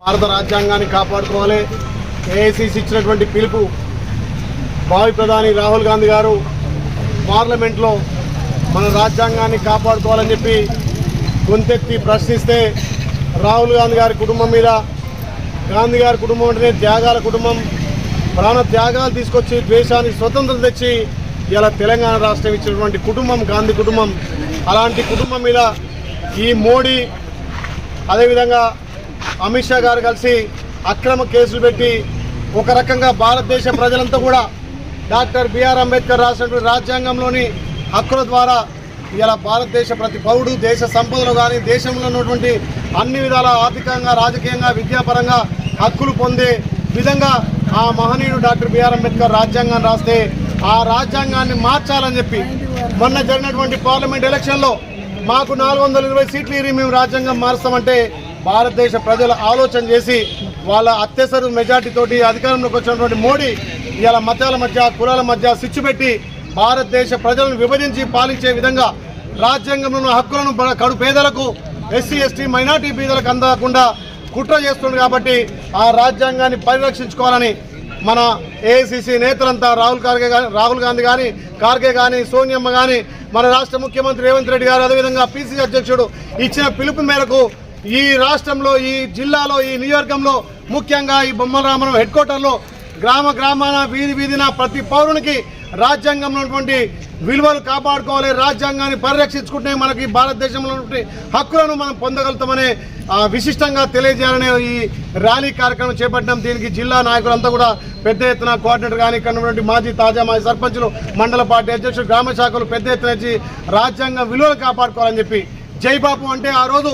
భారత రాజ్యాంగాన్ని కాపాడుకోవాలి. ఏఐసిసి ఇచ్చినటువంటి పిలుపు. భావి ప్రధాని రాహుల్ గాంధీ గారు పార్లమెంట్లో మన రాజ్యాంగాన్ని కాపాడుకోవాలని చెప్పి గొంతెత్తి ప్రశ్నిస్తే రాహుల్ గాంధీ గారి కుటుంబం మీద గాంధీ గారి కుటుంబం అంటేనే త్యాగాల కుటుంబం. ప్రాణ త్యాగాలు తీసుకొచ్చి ద్వేషానికి స్వతంత్రం తెచ్చి ఇలా తెలంగాణ రాష్ట్రం ఇచ్చినటువంటి కుటుంబం గాంధీ కుటుంబం. అలాంటి కుటుంబం మీద ఈ మోడీ అదేవిధంగా అమిత్ షా గారు కలిసి అక్రమ కేసులు పెట్టి ఒక రకంగా భారతదేశ ప్రజలంతా కూడా డాక్టర్ బిఆర్ అంబేద్కర్ రాసినటువంటి రాజ్యాంగంలోని హక్కుల ద్వారా ఇలా భారతదేశ ప్రతి పౌరుడు దేశ సంపదలు కానీ దేశంలో ఉన్నటువంటి అన్ని విధాల ఆర్థికంగా రాజకీయంగా విద్యాపరంగా హక్కులు పొందే విధంగా ఆ మహనీయుడు డాక్టర్ బిఆర్ అంబేద్కర్ రాజ్యాంగాన్ని రాస్తే ఆ రాజ్యాంగాన్ని మార్చాలని చెప్పి మొన్న జరిగినటువంటి పార్లమెంట్ ఎలక్షన్లో మాకు నాలుగు వందల ఇరవై సీట్లు ఇరి మేము రాజ్యాంగం మారుస్తామంటే భారతదేశ ప్రజలు ఆలోచన చేసి వాళ్ళ అత్యవసర మెజార్టీతోటి అధికారంలోకి వచ్చినటువంటి మోడీ ఇవాళ మతాల మధ్య కులాల మధ్య స్విచ్ పెట్టి భారతదేశ ప్రజలను విభజించి పాలించే విధంగా రాజ్యాంగంలో ఉన్న హక్కులను కడు పేదలకు ఎస్సీ ఎస్టీ మైనార్టీ బీదలకు అందకుండా కుట్ర చేస్తుంది కాబట్టి ఆ రాజ్యాంగాన్ని పరిరక్షించుకోవాలని మన ఏఐసిసి నేతలంతా రాహుల్ ఖార్గే రాహుల్ గాంధీ కానీ ఖార్గే కానీ సోనియమ్మ కానీ మన రాష్ట్ర ముఖ్యమంత్రి రేవంత్ రెడ్డి గారు అదేవిధంగా పిసిసి అధ్యక్షుడు ఇచ్చిన పిలుపు మేరకు ఈ రాష్ట్రంలో ఈ జిల్లాలో ఈ నియోజకంలో ముఖ్యంగా ఈ బొమ్మరామరం హెడ్ క్వార్టర్లో గ్రామ గ్రామాన వీధి వీధిన ప్రతి పౌరునికి రాజ్యాంగంలో ఉన్నటువంటి విలువలు కాపాడుకోవాలి రాజ్యాంగాన్ని పరిరక్షించుకుంటే మనకి భారతదేశంలో హక్కులను మనం పొందగలుగుతామనే విశిష్టంగా తెలియజేయాలనే ఈ ర్యాలీ కార్యక్రమం చేపట్టడం దీనికి జిల్లా నాయకులంతా కూడా పెద్ద ఎత్తున కోఆర్డినేటర్ కానీ ఇక్కడ మాజీ తాజా మాజీ సర్పంచులు మండల పార్టీ అధ్యక్షులు గ్రామ శాఖలు పెద్ద ఎత్తున రాజ్యాంగ విలువలు కాపాడుకోవాలని చెప్పి జై బాపు అంటే ఆ రోజు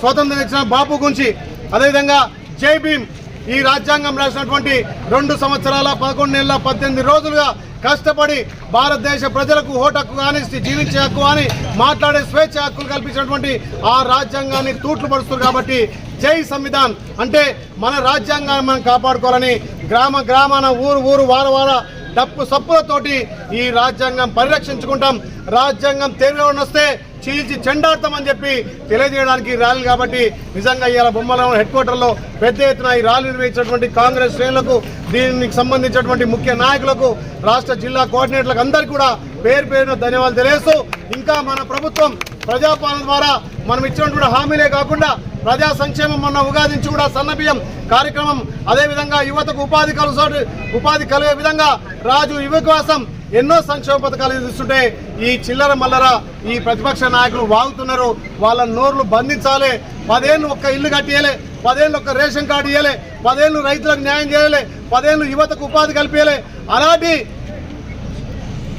స్వతంత్రం ఇచ్చిన బాపు గురించి అదేవిధంగా జై భీమ్. ఈ రాజ్యాంగం రాసినటువంటి రెండు సంవత్సరాల పదకొండు నెలల పద్దెనిమిది రోజులుగా కష్టపడి భారతదేశ ప్రజలకు ఓటు హక్కు కానీ జీవించే హక్కు అని మాట్లాడే స్వేచ్ఛ హక్కులు కల్పించినటువంటి ఆ రాజ్యాంగాన్ని తూట్లు పడుస్తుంది కాబట్టి జై సంవిధాన్. అంటే మన రాజ్యాంగాన్ని మనం కాపాడుకోవాలని గ్రామ గ్రామాన ఊరు ఊరు వార వార డప్పు సప్పులతోటి ఈ రాజ్యాంగం పరిరక్షించుకుంటాం. రాజ్యాంగం తెలియని వస్తే చీల్చి చెండాడతామని చెప్పి తెలియజేయడానికి ర్యాలీ కాబట్టి నిజంగా ఇవాళ బొమ్మల హెడ్ క్వార్టర్లో పెద్ద ఎత్తున ఈ ర్యాలీ నిర్వహించినటువంటి కాంగ్రెస్ శ్రేణులకు దీనికి సంబంధించినటువంటి ముఖ్య నాయకులకు రాష్ట్ర జిల్లా కోఆర్డినేటర్లకు అందరికీ కూడా పేరు పేరున ధన్యవాదాలు తెలియజేస్తూ ఇంకా మన ప్రభుత్వం ప్రజాపాలన ద్వారా మనం ఇచ్చినటువంటి హామీలే కాకుండా ప్రజా సంక్షేమం మొన్న ఉగాది నుంచి కూడా సన్నబియ్యం కార్యక్రమం అదేవిధంగా యువతకు ఉపాధి కలుగు ఉపాధి కలిగే విధంగా రాజు యువకోసం ఎన్నో సంక్షేమ పథకాలు ఇస్తుంటే ఈ చిల్లర మల్లర ఈ ప్రతిపక్ష నాయకులు వాగుతున్నారు. వాళ్ళ నోర్లు బంధించాలి. పదేళ్ళు ఒక్క ఇల్లు కట్టియలే పదేళ్ళు ఒక్క రేషన్ కార్డు ఇవ్వలే పదేళ్ళు రైతులకు న్యాయం చేయలే. పదేళ్ళు యువతకు ఉపాధి కల్పించలే అలాంటి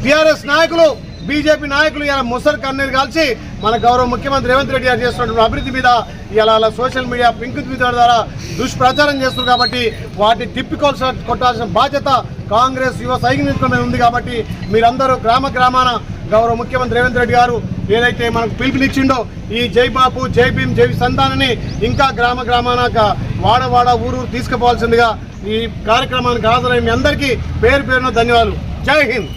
టిఆర్ఎస్ నాయకులు బీజేపీ నాయకులు ఇలా ముసరు కన్నీరు కాల్చి మన గౌరవ ముఖ్యమంత్రి రేవంత్ రెడ్డి గారు చేస్తున్నటువంటి అభివృద్ధి మీద ఇలా అలా సోషల్ మీడియా పింక్ ట్విట్టర్ ద్వారా దుష్ప్రచారం చేస్తున్నారు కాబట్టి వాటిని తిప్పికొల్సిన కొట్టాల్సిన బాధ్యత కాంగ్రెస్ యువ సైనికుల మీద ఉంది కాబట్టి మీరందరూ గ్రామ గ్రామాన గౌరవ ముఖ్యమంత్రి రేవంత్ రెడ్డి గారు ఏదైతే మనకు పిలుపునిచ్చిండో ఈ జై బాపు జై భీమ్ జై సంతానని ఇంకా గ్రామ గ్రామాన వాడవాడ ఊరు తీసుకుపోవాల్సిందిగా ఈ కార్యక్రమానికి హాజరై మీ అందరికీ పేరు పేరున ధన్యవాదాలు. జై హింద్.